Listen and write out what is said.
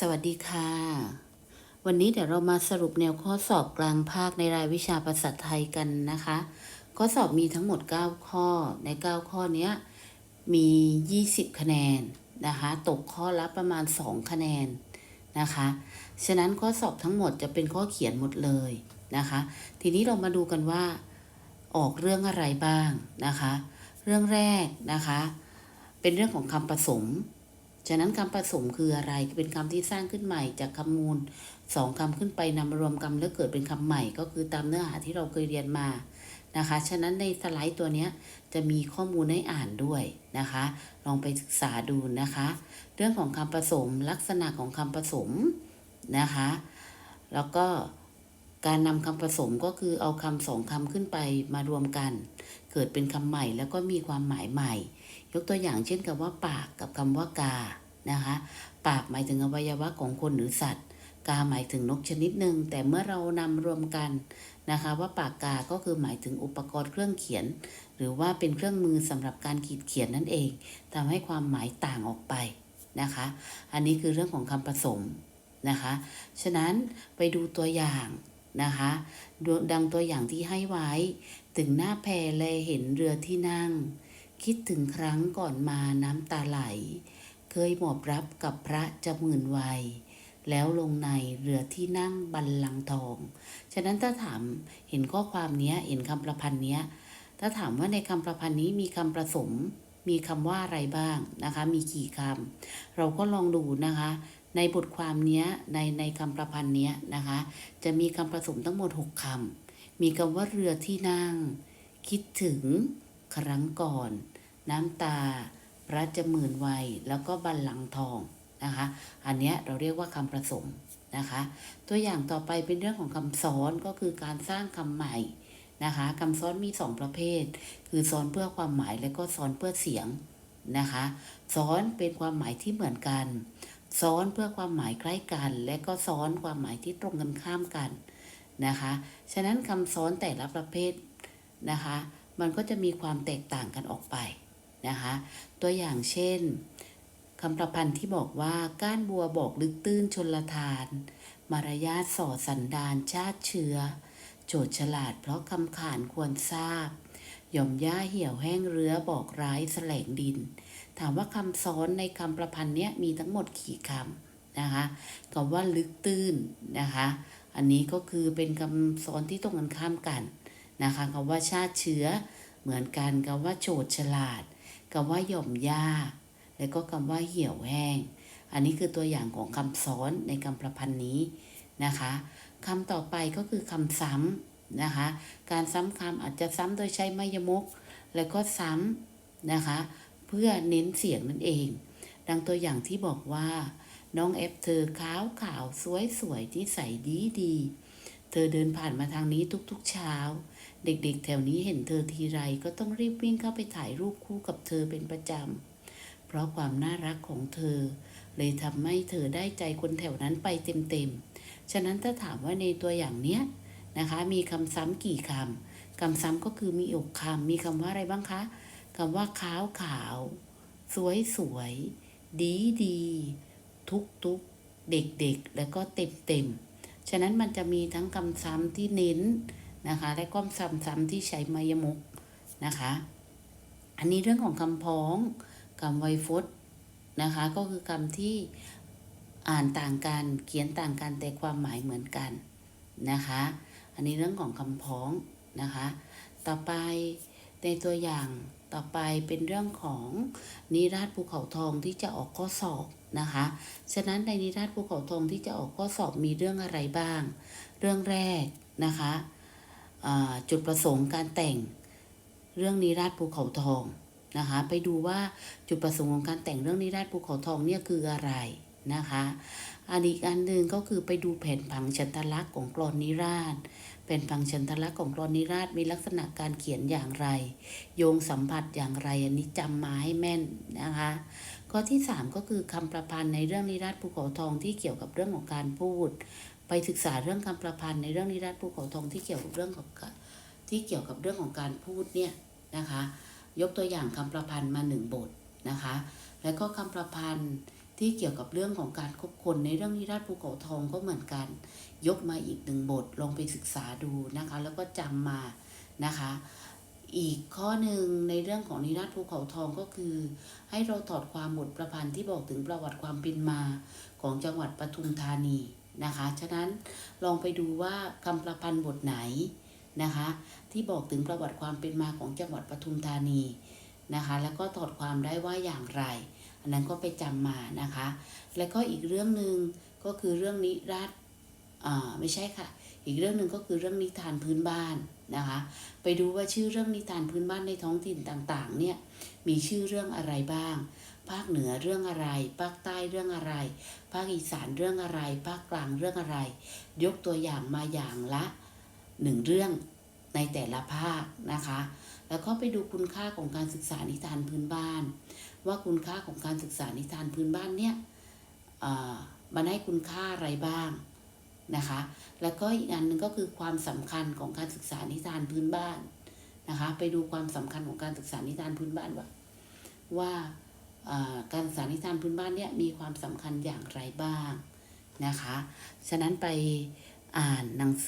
สวัสดีค่ะ วันนี้เดี๋ยวเรามาสรุปแนวข้อสอบกลางภาคในรายวิชาภาษาไทยกันนะคะ ข้อสอบมีทั้งหมด 9 ข้อ ใน 9 ข้อนี้ยมี 20 คะแนนนะคะ ตกข้อละประมาณ 2 คะแนนนะคะ ฉะนั้นข้อสอบทั้งหมดจะเป็นข้อเขียนหมดเลยนะคะ ทีนี้เรามาดูกันว่า ออกเรื่องอะไรบ้างนะคะ เรื่องแรกนะคะ เป็นเรื่องของคำผสม ฉะนั้นคำผสมคืออะไรเป็นคำที่สร้างขึ้นใหม่จากคำมูลสองคำขึ้นไปนำมารวมกันแล้วเกิดเป็นคำใหม่ ก็คือตามเนื้อหาที่เราเคยเรียนมานะคะ ฉะนั้นในสไลด์ตัวนี้จะมีข้อมูลให้อ่านด้วยนะคะ ลองไปศึกษาดูนะคะ เรื่องของคำผสมลักษณะของคำผสมนะคะ แล้วก็การนำคำผสมก็คือเอาคำสองคำขึ้นไปมารวมกัน เกิดเป็นคำใหม่แล้วก็มีความหมายใหม่ ยกตัวอย่างเช่นคำว่าปากกับคำว่ากานะคะปากหมายถึงอวัยวะของคนหรือสัตว์ กาหมายถึงนกชนิดหนึ่งแต่เมื่อเรานำรวมกันนะคะว่าปากกาก็คือหมายถึงอุปกรณ์เครื่องเขียน หรือว่าเป็นเครื่องมือสำหรับการขีดเขียนนั่นเองทำให้ความหมายต่างออกไปนะคะ อันนี้คือเรื่องของคำผสมนะคะ ฉะนั้นไปดูตัวอย่างนะคะ ดังตัวอย่างที่ให้ไว้ ถึงหน้าแพแลเห็นเรือที่นั่ง คิดถึงครั้งก่อนมาน้ำตาไหล เคยหมอบรับกับพระจะหมื่นวัย แล้วลงในเรือที่นั่งบัลลังก์ทอง ฉะนั้นถ้าถามเห็นข้อความเนี้ย เห็นคำประพันธ์เนี้ย ถ้าถามว่าในคำประพันธ์นี้มีคำประสม มีคำว่าอะไรบ้างนะคะ มีกี่คำ เราก็ลองดูนะคะในบทความเนี้ยในในคำประพันธ์เนี้ยนะคะ จะมีคำผสมทั้งหมด 6คำมีคำว่าเรือที่นั่ง คิดถึง ครั้งก่อน น้ำตา พระจมื่นวัย แล้วก็บัลลังทองนะคะ อันเนี้ยเราเรียกว่าคำผสมนะคะ ตัวอย่างต่อไปเป็นเรื่องของคำซ้อนก็คือการสร้างคำใหม่นะคะคำซ้อนมี 2 ประเภท คือซ้อนเพื่อความหมายและก็ซ้อนเพื่อเสียงนะคะซ้อนเป็นความหมายที่เหมือนกัน ซ้อนเพื่อความหมายใกล้กัน และก็ซ้อนความหมายที่ตรงกันข้ามกันนะคะ ฉะนั้นคำซ้อนแต่ละประเภทนะคะ มันก็จะมีความแตกต่างกันออกไปนะคะตัวอย่างเช่นคำประพันธ์ที่บอกว่าก้านบัวบอกลึกตื้นชนละทาน มารยาทส่อสันดานชาติเชื้อ โจทย์ฉลาดเพราะคำขานควรทราบย่อมย่าเหี่ยวแห้งเรือบอกร้ายแสลงดิน ถามว่าคำซ้อนในคำประพันธ์เนี้ยมีทั้งหมดกี่คำนะคะคำว่าลึกตื้นนะคะ อันนี้ก็คือเป็นคำซ้อนที่ตรงกันข้ามกัน นะคะคำว่าชาติเชื้อ เหมือนกันคำว่าโฉดฉลาดคำว่าหย่อมย่าแล้วก็คำว่าเหี่ยวแห้ง อันนี้คือตัวอย่างของคำซ้อนในคำประพันธ์นี้นะคะคำต่อไปก็คือคำซ้ำนะคะ การซ้ำคำอาจจะซ้ำโดยใช้ไมยมกแล้วก็ซ้ำนะคะ เพื่อเน้นเสียงนั่นเอง ดังตัวอย่างที่บอกว่า น้องเอฟเธอขาวขาวสวยสวยที่ใส่ดีดี ธอเดินผ่านมาทางนี้ทุกๆเช้า เด็กๆ แถวนี้เห็นเธอทีไรก็ต้องรีบวิ่งเข้าไปถ่ายรูปคู่กับเธอเป็นประจำ เพราะความน่ารักของเธอ เลยทำให้เธอได้ใจคนแถวนั้นไปเต็มๆ ฉะนั้นถ้าถามว่าในตัวอย่างเนี้ยนะคะ มีคำซ้ำกี่คำ คำซ้ำก็คือมีอกคำ มีคำว่าอะไรบ้างคะ คำว่าขาวขาว สวยสวย ดีดี ทุกทุกเด็กเด็กแล้วก็เต็มเต็ม ฉะนั้นมันจะมีทั้งคำซ้ำที่เน้นนะคะ และก็คำซ้ำที่ใช้มายมุกนะคะ อันนี้เรื่องของคำพ้องคำไวยพจน์นะคะ ก็คือคำที่อ่านต่างกันเขียนต่างกันแต่ความหมายเหมือนกันนะคะ อันนี้เรื่องของคำพ้องนะคะ ต่อไปในตัวอย่าง ต่อไปเป็นเรื่องของนิราศภูเขาทองที่จะออกข้อสอบนะคะ ฉะนั้นในนิราศภูเขาทองที่จะออกข้อสอบมีเรื่องอะไรบ้าง เรื่องแรกนะคะจุดประสงค์การแต่งเรื่องนิราศภูเขาทองนะคะไปดูว่าจุดประสงค์ของการแต่งเรื่องนิราศภูเขาทองเนี่ยคืออะไรนะคะ อันอีกอันหนึ่งก็คือไปดูแผนผังชันทลักษณ์ของกรอนนิราศแผนผังชันทลักษณ์ของกรอนนิราศมีลักษณะการเขียนอย่างไร โยงสัมผัสอย่างไร อันนี้จำมาให้แม่นนะคะข้อที่ 3 ก็คือคำประพันธ์ในเรื่องนิราศภูเขาทองที่เกี่ยวกับเรื่องของการพูด ไปศึกษาเรื่องคำประพันธ์ในเรื่องนิราศภูเขาทองที่เกี่ยวกับเรื่องของที่เกี่ยวกับเรื่องของการพูดเนี่ยนะคะ ยกตัวอย่างคำประพันธ์มาหนึ่งบทนะคะ แล้วก็คำประพันธ์ ที่เกี่ยวกับเรื่องของการคบคนในเรื่องนิราศภูเขาทองก็เหมือนกัน ยกมาอีกหนึ่งบทลองไปศึกษาดูนะคะ แล้วก็จำมานะคะ อีกข้อหนึ่งในเรื่องของนิราศภูเขาทองก็คือ ให้เราถอดความบทประพันธ์ที่บอกถึงประวัติความเป็นมาของจังหวัดปทุมธานีนะคะ ฉะนั้นลองไปดูว่าคำประพันธ์บทไหนนะคะ ที่บอกถึงประวัติความเป็นมาของจังหวัดปทุมธานีนะคะ แล้วก็ถอดความได้ว่าอย่างไร อันนั้นก็ไปจำมานะคะ แล้วก็อีกเรื่องหนึ่งก็คือเรื่องนิราศอ่าไม่ใช่ค่ะ อีกเรื่องหนึ่งก็คือเรื่องนิทานพื้นบ้านนะคะ ไปดูว่าชื่อเรื่องนิทานพื้นบ้านในท้องถิ่นต่างๆ เนี่ยมีชื่อเรื่องอะไรบ้าง ภาคเหนือเรื่องอะไร ภาคใต้เรื่องอะไร ภาคอีสานเรื่องอะไร ภาคกลางเรื่องอะไร ยกตัวอย่างมาอย่างละหนึ่งเรื่องในแต่ละภาคนะคะ แล้วก็ไปดูคุณค่าของการศึกษานิทานพื้นบ้าน ว่าคุณค่าของการศึกษานิทานพื้นบ้านเนี่ยมันให้คุณค่าอะไรบ้างนะคะ แล้วก็อีกอันหนึ่งก็คือความสำคัญของการศึกษานิทานพื้นบ้านนะคะ ไปดูความสำคัญของการศึกษานิทานพื้นบ้านว่าว่าการศึกษานิทานพื้นบ้านเนี่ยมีความสำคัญอย่างไรบ้างนะคะ ฉะนั้นไปอ่านหนังสือ